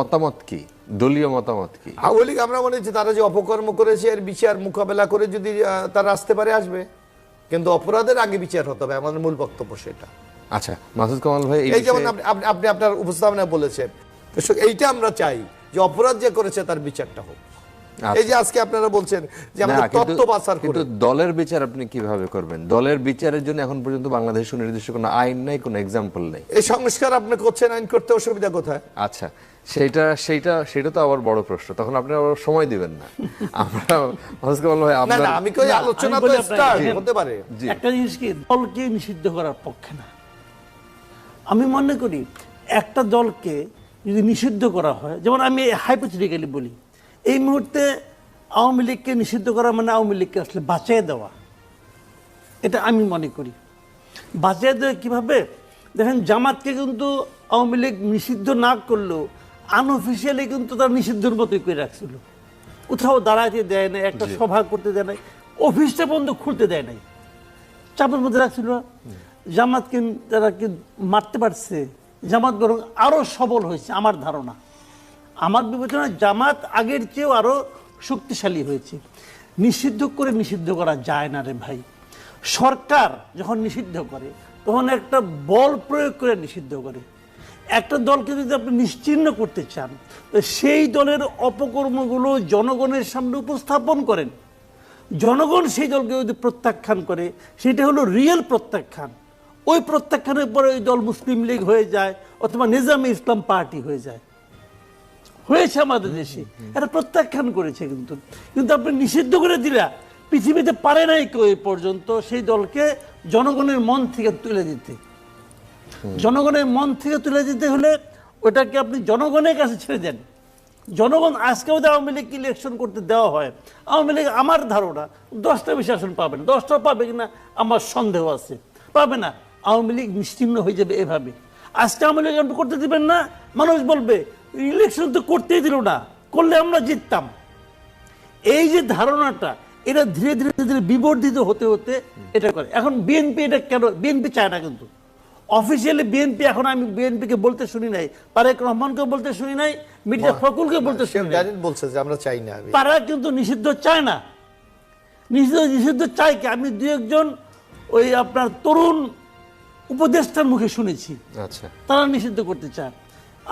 মতামত কি? দলীয় মতামত কি? আওয়ামী লীগ আমরা মনে হচ্ছে তারা যে অপকর্ম করেছে এর বিচার মোকাবেলা করে যদি তারা আসতে পারে আসবে। কিন্তু অপরাধের আগে বিচার হতে হবে আমাদের মূল বক্তব্য সেটা। আচ্ছা মাসুদ কামাল ভাই এই যেমন আপনি- আপনি আপনি আপনার উপস্থাপনা বলেছেন। এইটা আমরা চাই যে অপরাধ যে করেছে তার বিচারটা হোক। এই যে আজকে আপনারা বলছেন যে আমাদের তত্ত্ব বাছার কিন্তু করে দলের বিচার আপনি কীভাবে করবেন? দলের বিচারের জন্য এখন পর্যন্ত বাংলাদেশের সুনির্দিষ্ট কোনো আইন নাই কোনো এক্সাম্পল নেই। এই সংস্কার আপনি করছেন আইন করতে অসুবিধা কোথায়? আচ্ছা সেইটা সেইটা সেটা তো আবার বড় প্রশ্ন। তখন আপনি আবার সময় দিবেন না। আমরা ভাই না না আমি কই আলোচনা তো স্টার্ট। হতে পারে। জি। একটা জিনিস কি দলকে নিষিদ্ধ করার পক্ষে না। আমি মনে করি একটা দলকে যদি নিষিদ্ধ করা হয় যেমন আমি হাইপোথেটিক্যালি বলি এই মুহূর্তে আওয়ামী লীগকে নিষিদ্ধ করা মানে আওয়ামী লীগকে আসলে বাঁচিয়ে দেওয়া। এটা আমি মনে করি। বাঁচিয়ে দেওয়া কীভাবে? দেখেন জামাতকে কিন্তু আওয়ামী লীগ নিষিদ্ধ না করলেও আনঅফিসিয়ালি কিন্তু তারা নিষিদ্ধর মতোই করে রাখছিল। কোথাও দাঁড়াতে দেয় না একটা সভা করতে দেয় নাই অফিসটা বন্ধ খুলতে দেয় নাই। চাপের মধ্যে রাখছিল? জামাতকে তারা কি মারতে পারছে। জামাত বরং আরও সবল হয়েছে আমার ধারণা। আমার বিবেচনায় জামাত আগের চেয়েও আরও শক্তিশালী হয়েছে। নিষিদ্ধ করে নিষিদ্ধ করা যায় না রে ভাই। সরকার যখন নিষিদ্ধ করে, তখন একটা বল প্রয়োগ করে নিষিদ্ধ করে। একটা দলকে যদি আপনি নিশ্চিহ্ন করতে চান সেই দলের অপকর্মগুলো জনগণের সামনে উপস্থাপন করেন। জনগণ সেই দলকে যদি প্রত্যাখ্যান করে, সেটা হলো রিয়েল প্রত্যাখ্যান। ওই প্রত্যাখ্যানের পরে ওই দল মুসলিম লীগ হয়ে যায়, অথবা নিজামে ইসলাম পার্টি হয়ে যায়। হয়েছে আমাদের দেশে। এটা প্রত্যাখ্যান করেছে কিন্তু। কিন্তু আপনি নিষিদ্ধ করে দিলা, পৃথিবীতে পারে নাই কেউ এই পর্যন্ত সেই দলকে জনগণের মন থেকে তুলে দিতে। জনগণের মন থেকে তুলে দিতে হলে ওটাকে আপনি জনগণের কাছে ছেড়ে দেন। জনগণ আজকেও আওয়ামী লীগ ইলেকশন করতে দেওয়া হয়। আওয়ামী লীগ আমার ধারণা, দশটা বেশি আসন পাবে না। দশটা পাবে কিনা আমার সন্দেহ আছে। পাবে না। আওয়ামী লীগ নিশ্চিন্ন হয়ে যাবে এভাবে। আজকে আওয়ামী লীগ করতে দিবেন না, মানুষ বলবে ইলেকশন তো করতেই দিল না করলে আমরা জিততাম। এই যে ধারণাটা এটা ধীরে ধীরে ধীরে ধীরে বিবর্ধিত হতে হতে এটা করে। এখন বিএনপি এটা কেন বিএনপি চায় না কিন্তু। অফিসিয়ালি বিএনপি এখন আমি বিএনপিকে বলতে শুনি নাই তারেক রহমানকে বলতে শুনি নাই মির্জা ফখরুলকে বলতে শুনি নাই। বলছে যে আমরা চাই না। তারা কিন্তু নিষিদ্ধ চায় না। নিষিদ্ধ নিষিদ্ধ চাই কি? আমি দু একজন ওই আপনার তরুণ উপদেষ্টার মুখে শুনেছি। আচ্ছা। তারা নিষিদ্ধ করতে চান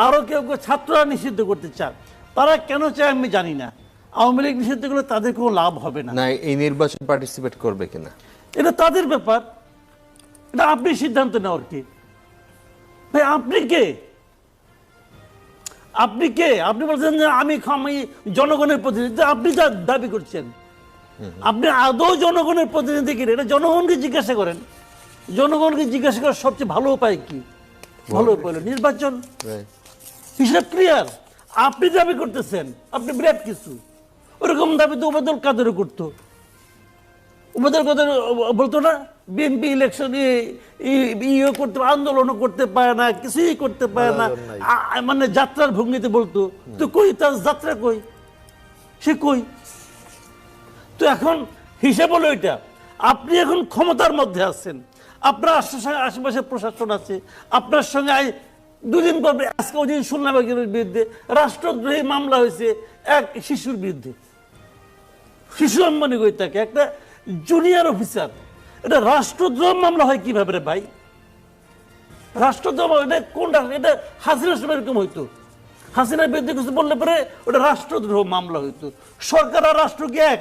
আরও কেউ কেউ ছাত্ররা নিষিদ্ধ করতে চান তারা কেন চায় আমি জানি না। আওয়ামী লীগ নিষিদ্ধ করলে তাদের কোনো লাভ হবে না। না এই নির্বাচন পার্টিসিপেট করবে কিনা? এটা তাদের ব্যাপার। এটা আপনি সিদ্ধান্ত নেওয়ার কি? ভাই আপনি কে? আপনি কে? আপনি বলছেন যে আমি আমি জনগণের প্রতিনিধি আপনি যা দাবি করছেন। আপনি আদৌ জনগণের প্রতিনিধি কিনা? এটা জনগণকে জিজ্ঞাসা করেন। জনগণকে জিজ্ঞাসা করার সবচেয়ে ভালো উপায় কি? ভালো উপায় নির্বাচন. হিসাব ক্লিয়ার? আপনি দাবি করতেছেন আপনি বিরাট কিছু। ওরকম দাবি তো উপদল কাদেরও করতো। উপদল কাদের বলতো না বিএনপি ইলেকশন ইয়ে করতে আন্দোলনও করতে পারে না কিছুই করতে পারে না। মানে যাত্রার ভঙ্গিতে বলতো। তো কই তার যাত্রা কই? সে কই? তো এখন হিসেব হলো এটা। আপনি এখন ক্ষমতার মধ্যে আছেন। আপনার আশেপাশে প্রশাসন আছে। আপনার সঙ্গে দুদিন পর আজকে ওই দিন শুনলাম বিরুদ্ধে রাষ্ট্রদ্রোহী মামলা হয়েছে এক শিশুর বিরুদ্ধে। শিশু আমি মনে করি একটা জুনিয়র অফিসার এটা রাষ্ট্রদ্রোহ মামলা হয় কীভাবে রে ভাই? রাষ্ট্রদ্রোহ এটা কোন রাষ্ট্র এটা সময় এরকম হইতো। হাসিনার বিরুদ্ধে কিছু বললে পরে ওটা রাষ্ট্রদ্রোহ মামলা হইতো। সরকার আর রাষ্ট্র কি এক?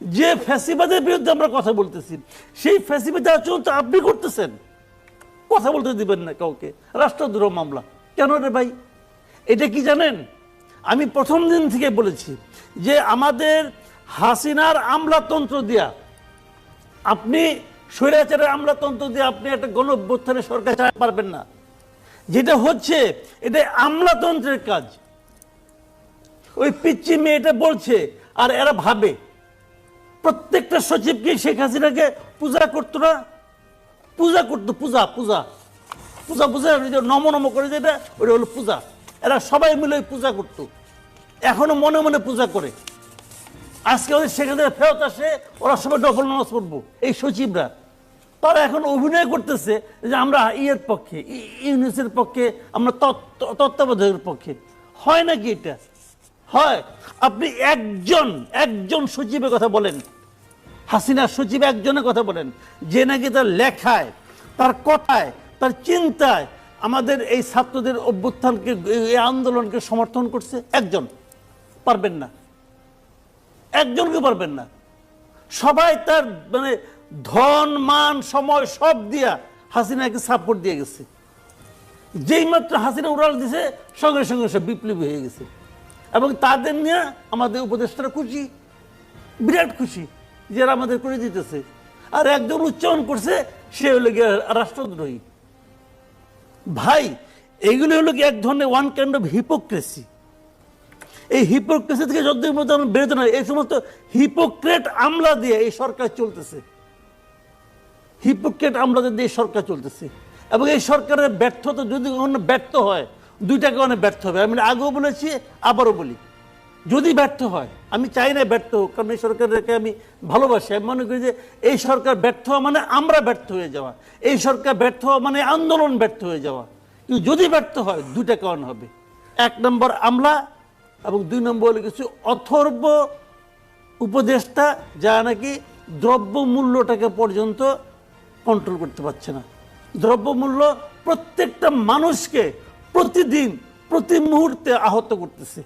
যে ফ্যাসিবাদের বিরুদ্ধে আমরা কথা বলতেছি, সেই ফ্যাসিবাদের আচরণ তো আপনি করতেছেন। কথা বলতে দিবেন না কাউকে। রাষ্ট্রদ্রোহ মামলা। কেন রে ভাই? এটা কি জানেন? আমি প্রথম দিন থেকে বলেছি যে আমাদের হাসিনার আমলাতন্ত্র দিয়া, আপনি স্বৈরাচারের আমলাতন্ত্র দিয়ে আপনি একটা গণ অভ্যুত্থানে সরকার চালাতে পারবেন না। যেটা হচ্ছে, এটা আমলাতন্ত্রের কাজ। ওই পিচ্ছি মেয়েটা বলছে, আর এরা ভাবে। প্রত্যেকটা সচিবকে শেখ হাসিনাকে পূজা করতো না পূজা করতো, পূজা পূজা। পূজা পূজা নম নম করে যেটা ওটা হলো পূজা। এরা সবাই মিলে পূজা করতো। এখনও মনে মনে পূজা করে। আজকে ওদের সেখানে ফেরত আসে, ওরা সবাই ডবল নামাজ পড়ব। এই সচিবরা। তারা এখন অভিনয় করতেছে যে আমরা ইয়ের পক্ষে ইউনিসের পক্ষে, আমরা তত্ত্ব- তত্ত্বাবধায়কের পক্ষে। হয় নাকি এটা? হয়। আপনি একজন একজন সচিবের কথা বলেন। হাসিনা সচিব একজনের কথা বলেন, যে নাকি তার লেখায়, তার কথায়, তার চিন্তায় আমাদের এই ছাত্রদের অভ্যুত্থানকে, এই আন্দোলনকে সমর্থন করছে একজন। পারবেন না। একজনকে পারবেন না। সবাই তার মানে ধন, মান, সময় সব দিয়া হাসিনাকে সাপোর্ট দিয়ে গেছে। যেই মাত্র হাসিনা উড়াল দিছে, সঙ্গে সঙ্গে সব বিপ্লবী হয়ে গেছে। এবং তাদের নিয়ে আমাদের উপদেষ্টারা খুশি, বিরাট খুশি। যে আমাদের করে দিতেছে। আর একজন উচ্চারণ করছে, সে হলো গিয়ে রাষ্ট্রদ্রোহী। ভাই এগুলো হলো কি এক ধরনের ওয়ান কাইন্ড অফ হিপোক্রেসি এই হিপোক্রেসি থেকে যতদিন মধ্যে আমরা বেরোতে না এই সমস্ত হিপোক্রেট আমলা দিয়ে এই সরকার চলতেছে। হিপোক্রেট আমলাদের দিয়ে সরকার চলতেছে। এবং এই সরকারের ব্যর্থতা যদি কখনো ব্যর্থ হয় দুইটা কারণে ব্যর্থ হবে। আমি আগেও বলেছি, আবারও বলি। যদি ব্যর্থ হয়, আমি চাই না ব্যর্থ হোক, কারণ এই সরকারকে আমি ভালোবাসি। আমি মনে করি যে এই সরকার ব্যর্থ হওয়া মানে আমরা ব্যর্থ হয়ে যাওয়া। এই সরকার ব্যর্থ হওয়া মানে আন্দোলন ব্যর্থ হয়ে যাওয়া। কিন্তু যদি ব্যর্থ হয়, দুইটা কারণ হবে। এক নম্বর আমলা এবং দুই নম্বর হলো কিছু অথর্ব উপদেষ্টা যা নাকি দ্রব্য মূল্যটাকে পর্যন্ত কন্ট্রোল করতে পারছে না। দ্রব্যমূল্য প্রত্যেকটা মানুষকে প্রতিদিন, প্রতি মুহূর্তে আহত করতেছে।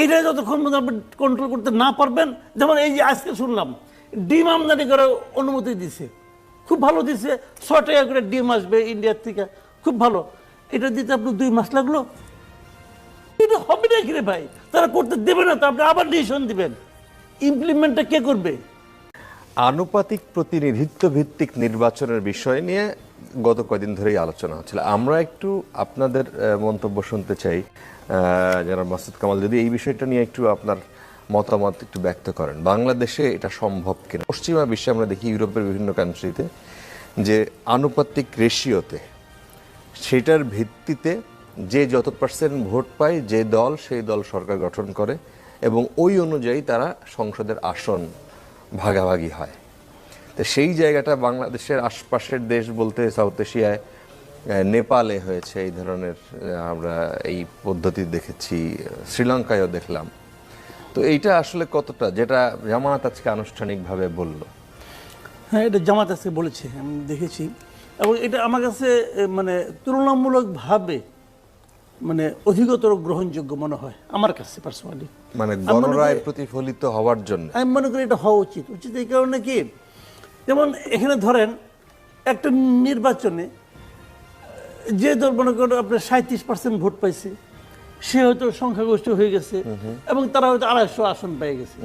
এইটা যতক্ষণ আপনি কন্ট্রোল করতে না পারবেন, যেমন এই যে আজকে শুনলাম, ডিম আমদানি করার অনুমতি দিছে। খুব ভালো দিছে ছ টাকা করে ডিম আসবে ইন্ডিয়ার থেকে, খুব ভালো। এটা দিতে আপনি দুই মাস লাগল। এটা হবে না কিরে ভাই? তারা করতে দেবে না তো, আপনি আবার ডিসিশন দিবেন। ইমপ্লিমেন্টটা কে করবে? আনুপাতিক প্রতিনিধিত্ব ভিত্তিক নির্বাচনের বিষয় নিয়ে গত কয়দিন ধরেই আলোচনা হচ্ছিল। আমরা একটু আপনাদের মন্তব্য শুনতে চাই। যারা মাসুদ কামাল, যদি এই বিষয়টা নিয়ে একটু আপনার মতামত একটু ব্যক্ত করেন। বাংলাদেশে এটা সম্ভব কিনা? পশ্চিমা বিশ্বে আমরা দেখি ইউরোপের বিভিন্ন কান্ট্রিতে যে আনুপাতিক রেশিওতে সেটার ভিত্তিতে যে যত পার্সেন্ট ভোট পায়, যে দল, সেই দল সরকার গঠন করে এবং ওই অনুযায়ী তারা সংসদের আসন ভাগাভাগি হয়। তো সেই জায়গাটা বাংলাদেশের আশপাশের দেশ বলতে সাউথ এশিয়ায় নেপালে হয়েছে এই ধরনের আমরা এই পদ্ধতি দেখেছি শ্রীলঙ্কায়ও দেখলাম। তো এইটা আসলে কতটা? যেটা জামাত আজকে আনুষ্ঠানিকভাবে বলল। হ্যাঁ এটা জামাত আজকে বলেছে আমি দেখেছি। এবং এটা আমার কাছে মানে তুলনামূলকভাবে মানে অধিকতর গ্রহণযোগ্য মনে হয় আমার কাছে পার্সোনালি মানে গণরায় প্রতিফলিত হওয়ার জন্য। আমি মনে করি এটা হওয়া উচিত। উচিত এই কারণে কি? যেমন এখানে ধরেন একটা নির্বাচনে যে দল মনে করেন আপনার সাঁত্রিশ পার্সেন্ট ভোট পাইছে সে হয়তো সংখ্যাগরিষ্ঠ হয়ে গেছে এবং তারা হয়তো আড়াইশো আসন পেয়ে গেছে।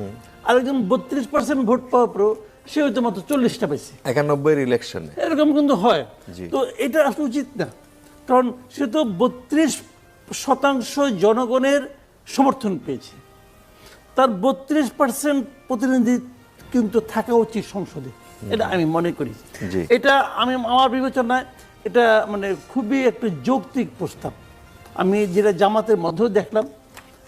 আরেকজন বত্রিশ পার্সেন্ট ভোট পাওয়ার পরও সে হয়তো মাত্র চল্লিশটা পাইছে। একানব্বই ইলেকশনে। এরকম কিন্তু হয়। তো এটা আসলে উচিত না। কারণ সে তো বত্রিশ শতাংশ জনগণের সমর্থন পেয়েছে। তার বত্রিশ পার্সেন্ট প্রতিনিধি কিন্তু থাকা উচিত সংসদে। এটা আমি মনে করি। এটা আমি আমার বিবেচনায় এটা মানে খুবই একটা যৌক্তিক প্রস্তাব। আমি যেটা জামাতের মধ্যেও দেখলাম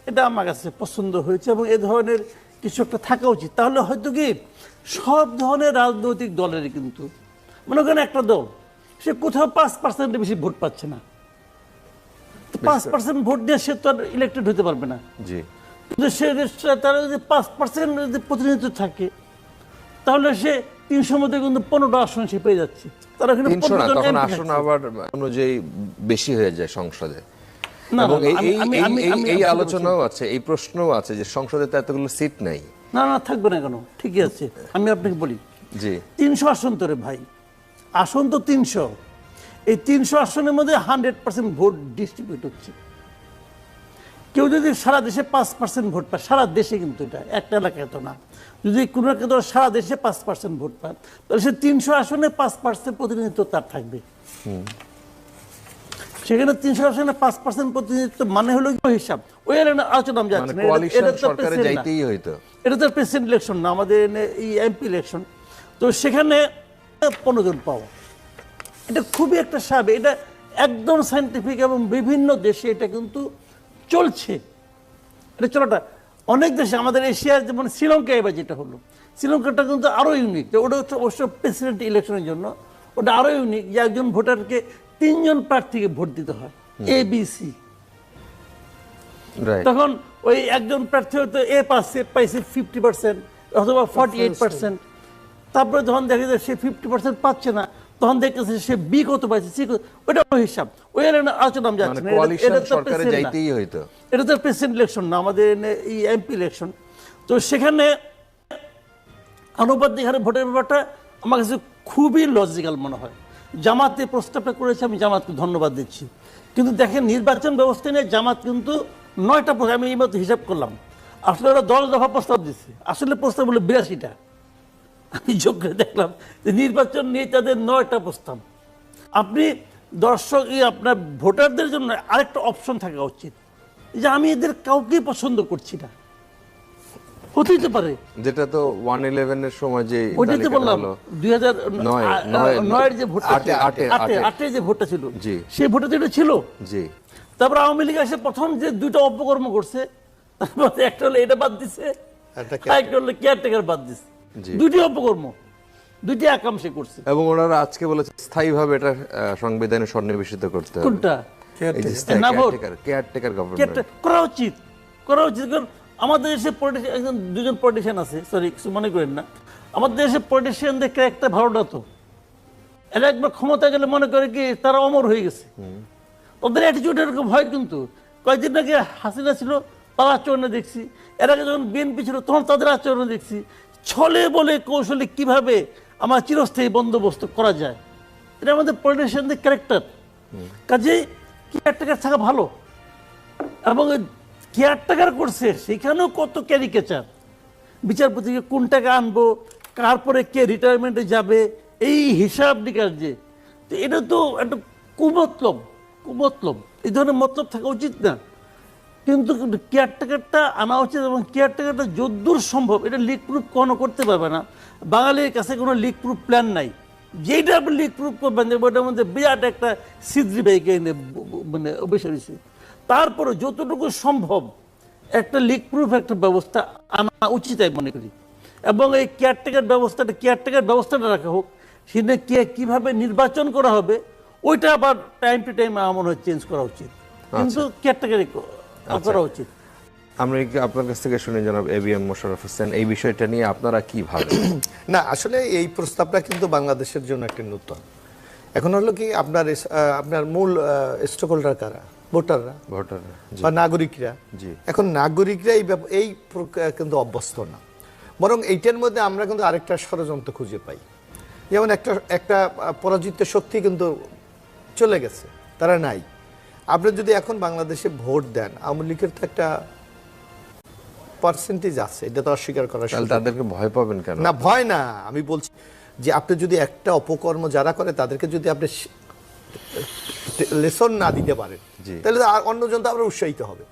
এটা আমার কাছে পছন্দ হয়েছে এবং এ ধরনের কিছু একটা থাকা উচিত। তাহলে হয়তো কি সব ধরনের রাজনৈতিক দলের কিন্তু মনে করেন একটা দল সে কোথাও পাঁচ পার্সেন্টের বেশি ভোট পাচ্ছে না। তো পাঁচ পার্সেন্ট ভোট দিয়ে সে তো আর ইলেক্টেড হতে পারবে না। জি। কিন্তু সে সে- তার যদি পাঁচ পার্সেন্ট যদি প্রতিনিধিত্ব থাকে তাহলে সে তিনশোর মধ্যে কিন্তু পনেরোটা আসন সে পেয়ে যাচ্ছে। তারা তিনশো না তখন আসন আবার অনুযায়ী বেশি হয়ে যায় সংসদে। এবং এই আলোচনাও আছে এই প্রশ্নও আছে যে সংসদে তো এতগুলো সিট নাই। না না থাকবে না কেন? ঠিকই আছে আমি আপনাকে বলি। জি। তিনশো আসন তো রে ভাই। আসন তো তিনশো। এই তিনশো আসনের মধ্যে হান্ড্রেড পার্সেন্ট ভোট ডিস্ট্রিবিউট হচ্ছে। কেউ যদি সারা দেশে পাঁচ পার্সেন্ট ভোট পায় সারা দেশে কিন্তু এটা একটা এলাকায় তো না। যদি কোনো একটা দল সারা দেশে পাঁচ পার্সেন্ট ভোট পায় তাহলে সে তিনশো আসনে পাঁচ পার্সেন্ট প্রতিনিধিত্ব তার থাকবে। সেখানে তিনশো আসনে পাঁচ পার্সেন্ট প্রতিনিধিত্ব মানে হলো কি হিসাব? ওই আলোচনা আমি যাচ্ছি মানে এটা- তো প্রেসিডেন্ট ইলেকশন না। আমাদের এই এমপি ইলেকশন তো সেখানে পনেরো জন পাওয়া। এটা খুবই একটা স্বাভাবিক এটা একদম সাইন্টিফিক এবং বিভিন্ন দেশে এটা কিন্তু চলছে। এটা চলাটা অনেক দেশে আমাদের এশিয়ার যেমন শ্রীলঙ্কা এবার যেটা হলো শ্রীলঙ্কাটা কিন্তু আরও ইউনিক ওটা হচ্ছে অবশ্য প্রেসিডেন্ট ইলেকশনের জন্য ওটা আরও ইউনিক যে একজন ভোটারকে তিনজন প্রার্থীকে ভোট দিতে হয় এ বি সি তখন ওই একজন প্রার্থী হয়তো এ পাচ্ছে পাইছে ফিফটি পার্সেন্ট অথবা ফর্টি এইট পার্সেন্ট তারপরে যখন দেখা যায় সে ফিফটি পার্সেন্ট পাচ্ছে না তখন দেখতেছে সে বি কত পাইছে সি ওটা হিসাব। ওই আলোচনা আমি যাচ্ছি এটা- তো সরকারে যাইতেই হইতো। এটা তো প্রেসিডেন্ট ইলেকশন না আমাদের এই এমপি ইলেকশন তো সেখানে আনুপাতিক হারে ভোটের ব্যাপারটা আমার কাছে খুবই লজিক্যাল মনে হয়। জামাতে প্রস্তাবটা করেছে আমি জামাতকে ধন্যবাদ দিচ্ছি। কিন্তু দেখেন নির্বাচন ব্যবস্থা নিয়ে জামাত কিন্তু নয়টা আমি এই মতো হিসাব করলাম। আসলে ওরা দশ দফা প্রস্তাব দিচ্ছে আসলে প্রস্তাব হলো বিরাশিটা। আমি করে দেখলাম যে নির্বাচন নিয়ে তাদের নয়টা প্রস্তাব। আপনি দর্শক আপনার ভোটারদের জন্য আরেকটা অপশন থাকা উচিত যে আমি এদের কাউকে পছন্দ করছি না। হতেই তো পারে। যেটা তো ওয়ান ইলেভেনের সময় যে ওইটাই তো বললাম দুই হাজার নয়ের যে ভোটটা আটে, ছিল, আটে, আটে আটে। আটে যে ভোটটা ছিল সেই ভোটে তো এটা ছিল। জি। তারপর আওয়ামী লীগ এসে প্রথম যে দুইটা অপকর্ম করছে তার মধ্যে একটা হলো এটা বাদ দিছে একটা হলো কেয়ারটেকার বাদ দিছে। জি। দুইটি অপকর্ম দুইটি একাম সে করছে। এবং ওনারা আজকে বলেছে স্থায়ীভাবে এটা সংবিধানে সন্নিবেশিত করতে হবে। কোনটা? করা উচিত। করা উচিত কারণ আমাদের দেশে পলিটিশিয়ান একজন দুজন পলিটিশিয়ান আছে সরি কিছু মনে করেন না। আমাদের দেশে পলিটিশিয়ানদের না তো এরা একবার ক্ষমতা গেলে মনে করে কি তারা অমর হয়ে গেছে। ওদের অ্যাটিচিউড এরকম হয় কিন্তু কয়েকদিন আগে হাসিনা ছিল তার আচরণে দেখছি। এর আগে যখন বিএনপি ছিল তখন তাদের আচরণে দেখছি। ছলে বলে কৌশলে কীভাবে আমার চিরস্থায়ী বন্দোবস্ত করা যায়? এটা আমাদের পলিটিশিয়ানদের ক্যারেক্টার কাজেই কেয়ারটেকার থাকা ভালো। এবং কেয়ারটেকার করছে সেখানেও কত ক্যারিকেচার বিচারপতিকে কোন টাকা আনব কার পরে কে রিটায়ারমেন্টে যাবে এই হিসাব নিকাশ। যে তো এটা তো একটা কুমতলব কুমতলব। এই ধরনের মতলব থাকা উচিত না। কিন্তু কেয়ারটেকারটা আনা উচিত এবং কেয়ারটেকারটা যদ্দূর সম্ভব এটা লিক প্রুফ কোনো করতে পারবে না। বাঙালির কাছে কোনো লিক প্রুফ প্ল্যান নাই। যেটা আপনি লিক প্রুফ করবেন যে ওটার মধ্যে বিরাট একটা সিদ্রি বাইকে এনে মানে বসে রয়েছে। তারপরে যতটুকু সম্ভব একটা লিক প্রুফ একটা ব্যবস্থা আনা উচিত আমি মনে করি। এবং এই কেয়ারটেকার ব্যবস্থাটা কেয়ারটেকার ব্যবস্থাটা রাখা হোক সেটা কে কীভাবে নির্বাচন করা হবে ওইটা আবার টাইম টু টাইম আমার মনে হয় চেঞ্জ করা উচিত। কিন্তু কেয়ারটেকারই করা উচিত। আমরা আপনার কাছ থেকে শুনে জানাব A B M Mosharraf Hossain এই বিষয়টা নিয়ে আপনারা কি ভাবেন? না আসলে এই প্রস্তাবটা কিন্তু বাংলাদেশের জন্য একটা নতুন। এখন হলো কি আপনার আপনার মূল স্টক হোল্ডার কারা? ভোটাররা। ভোটাররা বা নাগরিকরা। জি। এখন নাগরিকরা এই এই কিন্তু অভ্যস্ত না। বরং এইটার মধ্যে আমরা কিন্তু আরেকটা ষড়যন্ত্র খুঁজে পাই। যেমন একটা একটা পরাজিত শক্তি কিন্তু চলে গেছে তারা নাই। আপনি যদি এখন বাংলাদেশে ভোট দেন আওয়ামী লীগের তো একটা পার্সেন্টেজ আছে এটা তো অস্বীকার করা তাদেরকে ভয় পাবেন কেন? না ভয় না আমি বলছি যে আপনি যদি একটা অপকর্ম যারা করে তাদেরকে যদি আপনি লেসন না দিতে পারেন। তাহলে অন্যজন তো আবার উৎসাহিত হবে।